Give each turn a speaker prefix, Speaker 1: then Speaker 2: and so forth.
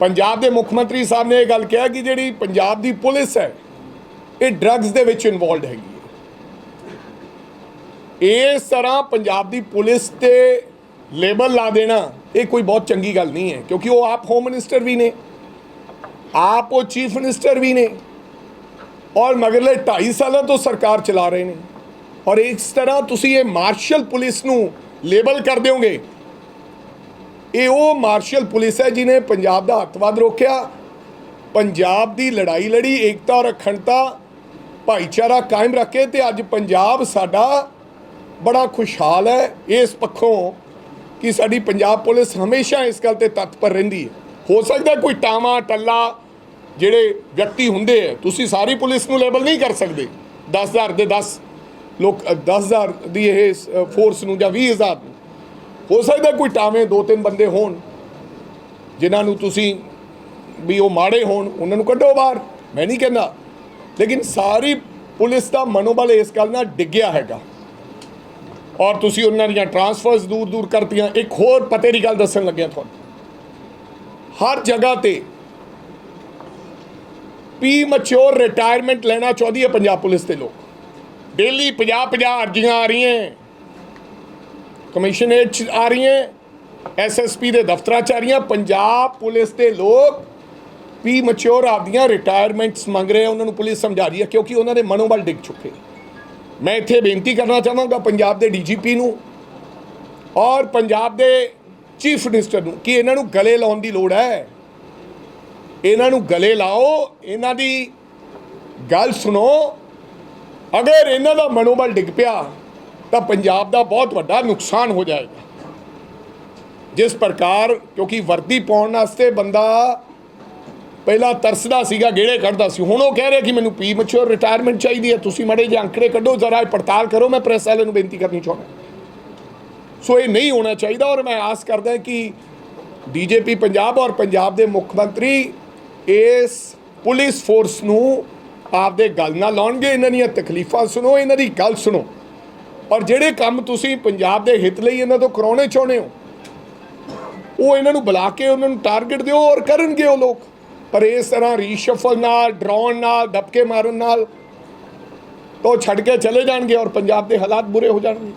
Speaker 1: ਪੰਜਾਬ ਦੇ ਮੁੱਖ ਮੰਤਰੀ ਸਾਹਿਬ ਨੇ ਇਹ ਗੱਲ ਕਿਹਾ ਕਿ ਜਿਹੜੀ ਪੰਜਾਬ ਦੀ ਪੁਲਿਸ ਹੈ, ਇਹ ਡਰੱਗਸ ਦੇ ਵਿੱਚ ਇਨਵੋਲਡ ਹੈਗੀ ਹੈ। ਇਸ ਤਰ੍ਹਾਂ ਪੰਜਾਬ ਦੀ ਪੁਲਿਸ ਤੇ ਲੇਬਲ ਲਾ ਦੇਣਾ, ਇਹ ਕੋਈ ਬਹੁਤ ਚੰਗੀ ਗੱਲ ਨਹੀਂ ਹੈ, ਕਿਉਂਕਿ ਉਹ ਆਪ ਹੋਮ ਮਿਨਿਸਟਰ ਵੀ ਨੇ, ਆਪ ਉਹ ਚੀਫ ਮਿਨਿਸਟਰ ਵੀ ਨੇ, ਔਰ ਮਗਰਲੇ 2.5 ਸਾਲਾਂ ਤੋਂ ਸਰਕਾਰ ਚਲਾ ਰਹੇ ਨੇ। ਔਰ ਇਸ ਤਰ੍ਹਾਂ ਤੁਸੀਂ ਇਹ ਮਾਰਸ਼ਲ ਪੁਲਿਸ ਨੂੰ ਲੇਬਲ ਕਰ ਦਿਓਗੇ ਇਹ ਉਹ ਮਾਰਸ਼ਲ ਪੁਲਿਸ ਹੈ ਜਿਨੇ ਪੰਜਾਬ ਦਾ ਅੱਤਵਾਦ ਰੋਕਿਆ। ਪੰਜਾਬ ਦੀ ਲੜਾਈ ਲੜੀ ਏਕਤਾ ਔਰ ਅਖੰਡਤਾ ਭਾਈਚਾਰਾ ਕਾਇਮ ਰੱਖੇ ਤੇ ਅੱਜ ਪੰਜਾਬ ਸਾਡਾ ਬੜਾ ਖੁਸ਼ਹਾਲ ਹੈ। ਇਸ ਪੱਖੋਂ ਕਿ ਸਾਡੀ ਪੰਜਾਬ ਪੁਲਿਸ ਹਮੇਸ਼ਾ ਇਸ ਗੱਲ ਤੇ ਤਤਪਰ ਰਹਿੰਦੀ ਹੈ। ਹੋ ਸਕਦਾ ਕੋਈ ਟਾਵਾ ਟੱਲਾ ਜਿਹੜੇ ਵਿਅਕਤੀ ਹੁੰਦੇ ਆ ਤੁਸੀਂ ਸਾਰੀ ਪੁਲਿਸ ਨੂੰ ਲੇਬਲ ਨਹੀਂ ਕਰ ਸਕਦੇ। 10000 ਦੇ 10 ਲੋਕ ਅ, 10000 ਦੀ ਇਹ ਫੋਰਸ ਨੂੰ ਜਾਂ 20000 ਨੂੰ। ਹੋ ਸਕਦਾ ਕੋਈ ਟਾਵੇਂ ਦੋ ਤਿੰਨ ਬੰਦੇ ਹੋਣ, ਜਿਨ੍ਹਾਂ ਨੂੰ ਤੁਸੀਂ ਵੀ ਉਹ ਮਾੜੇ ਹੋਣ, ਉਹਨਾਂ ਨੂੰ ਕੱਢੋ ਬਾਹਰ। ਮੈਂ ਨਹੀਂ ਕਹਿੰਦਾ। ਲੇਕਿਨ ਸਾਰੀ ਪੁਲਿਸ ਦਾ ਮਨੋਬਲ ਇਸ ਗੱਲ ਨਾਲ ਡਿੱਗਿਆ ਹੈਗਾ। ਔਰ ਤੁਸੀਂ ਉਹਨਾਂ ਦੀਆਂ ਟਰਾਂਸਫਰਸ ਦੂਰ ਦੂਰ ਕਰਤੀਆਂ। ਇੱਕ ਹੋਰ ਪਤੇ ਦੀ ਗੱਲ ਦੱਸਣ ਲੱਗਿਆ ਤੁਹਾਨੂੰ। ਹਰ ਜਗ੍ਹਾ ਤੇ ਪੀ ਮੈਚੁਰ ਰਿਟਾਇਰਮੈਂਟ ਲੈਣਾ ਚਾਹੁੰਦੀ ਹੈ ਪੰਜਾਬ ਪੁਲਿਸ ਦੇ ਲੋਕ। ਡੇਲੀ 50 50 ਅਰਜ਼ੀਆਂ ਆ ਰਹੀਆਂ। ਕਮਿਸ਼ਨਰੇਟ 'ਚ ਆ ਰਹੀਆਂ ਐਸਐਸਪੀ ਦੇ ਦਫ਼ਤਰਾਂ 'ਚ ਆ ਰਹੀਆਂ। ਪੰਜਾਬ ਪੁਲਿਸ ਦੇ ਲੋਕ ਪੀ ਮੈਚੁਰ ਆਪਦੀਆਂ ਰਿਟਾਇਰਮੈਂਟਸ ਮੰਗ ਰਹੇ ਆ। ਉਹਨਾਂ ਨੂੰ ਪੁਲਿਸ ਸਮਝਾ ਰਹੀ ਹੈ ਕਿਉਂਕਿ ਉਹਨਾਂ ਦੇ ਮਨੋਬਲ ਡਿੱਗ ਚੁੱਕੇ ਮੈਂ ਇੱਥੇ ਬੇਨਤੀ ਕਰਨਾ ਚਾਹਾਂਗਾ ਪੰਜਾਬ ਦੇ ਡੀਜੀਪੀ ਨੂੰ ਔਰ ਪੰਜਾਬ ਦੇ ਚੀਫ ਮਿਨਿਸਟਰ ਨੂੰ ਕਿ ਇਹਨਾਂ ਨੂੰ ਗਲੇ ਲਾਉਣ ਦੀ ਲੋੜ ਹੈ। ਇਹਨਾਂ ਨੂੰ ਗਲੇ ਲਾਓ। ਇਹਨਾਂ ਦੀ ਗੱਲ ਸੁਣੋ। ਅਗਰ ਇਹਨਾਂ ਦਾ ਮਨੋਬਲ ਡਿੱਗ ਪਿਆ ਤਾਂ ਪੰਜਾਬ ਦਾ ਬਹੁਤ ਵੱਡਾ ਨੁਕਸਾਨ ਹੋ ਜਾਏਗਾ। ਜਿਸ ਪ੍ਰਕਾਰ ਕਿਉਂਕਿ ਵਰਦੀ ਪਾਉਣ ਵਾਸਤੇ ਬੰਦਾ ਪਹਿਲਾਂ ਤਰਸਦਾ ਸੀਗਾ, ਗੇੜੇ ਕੱਢਦਾ ਸੀ। ਹੁਣ ਉਹ ਕਹਿ ਰਿਹਾ ਕਿ ਮੈਨੂੰ ਪੀ ਮੈਚੁਰ ਰਿਟਾਇਰਮੈਂਟ ਚਾਹੀਦੀ ਹੈ, ਤੁਸੀਂ ਮੜੇ ਜਿਹੇ ਅੰਕੜੇ ਕੱਢੋ, ਜ਼ਰਾ ਇਹ ਪੜਤਾਲ ਕਰੋ, ਮੈਂ ਪ੍ਰੈਸ ਵਾਲਿਆਂ ਨੂੰ ਬੇਨਤੀ ਕਰਨੀ ਚਾਹੁੰਦਾ। ਸੋ ਇਹ ਨਹੀਂ ਹੋਣਾ ਚਾਹੀਦਾ ਔਰ ਮੈਂ ਆਸ ਕਰਦਾ ਕਿ ਡੀਜੀਪੀ ਪੰਜਾਬ ਔਰ ਪੰਜਾਬ ਦੇ ਮੁੱਖ ਮੰਤਰੀ ਇਸ ਪੁਲਿਸ ਫੋਰਸ ਨੂੰ ਆਪਦੇ ਗੱਲ ਨਾਲ ਲਾਉਣਗੇ। ਇਹਨਾਂ ਦੀਆਂ ਤਕਲੀਫਾਂ ਸੁਣੋ, ਇਹਨਾਂ ਦੀ ਗੱਲ ਸੁਣੋ। ਔਰ ਜਿਹੜੇ ਕੰਮ ਤੁਸੀਂ ਪੰਜਾਬ ਦੇ ਹਿੱਤ ਲਈ ਇਹਨਾਂ ਤੋਂ ਕਰਾਉਣੇ ਚਾਹੁੰਦੇ ਹੋ, ਉਹ ਇਹਨਾਂ ਨੂੰ ਬੁਲਾ ਕੇ ਉਹਨਾਂ ਨੂੰ ਟਾਰਗੇਟ ਦਿਓ ਔਰ ਕਰਨਗੇ ਉਹ ਲੋਕ। ਪਰ ਇਸ ਤਰ੍ਹਾਂ ਰੀਸ਼ਫਲ ਨਾਲ ਡਰਾਉਣ ਨਾਲ ਦਬਕੇ ਮਾਰਨ ਨਾਲ ਤੋਂ ਛੱਡ ਕੇ ਚਲੇ ਜਾਣਗੇ ਔਰ ਪੰਜਾਬ ਦੇ ਹਾਲਾਤ ਬੁਰੇ ਹੋ ਜਾਣਗੇ।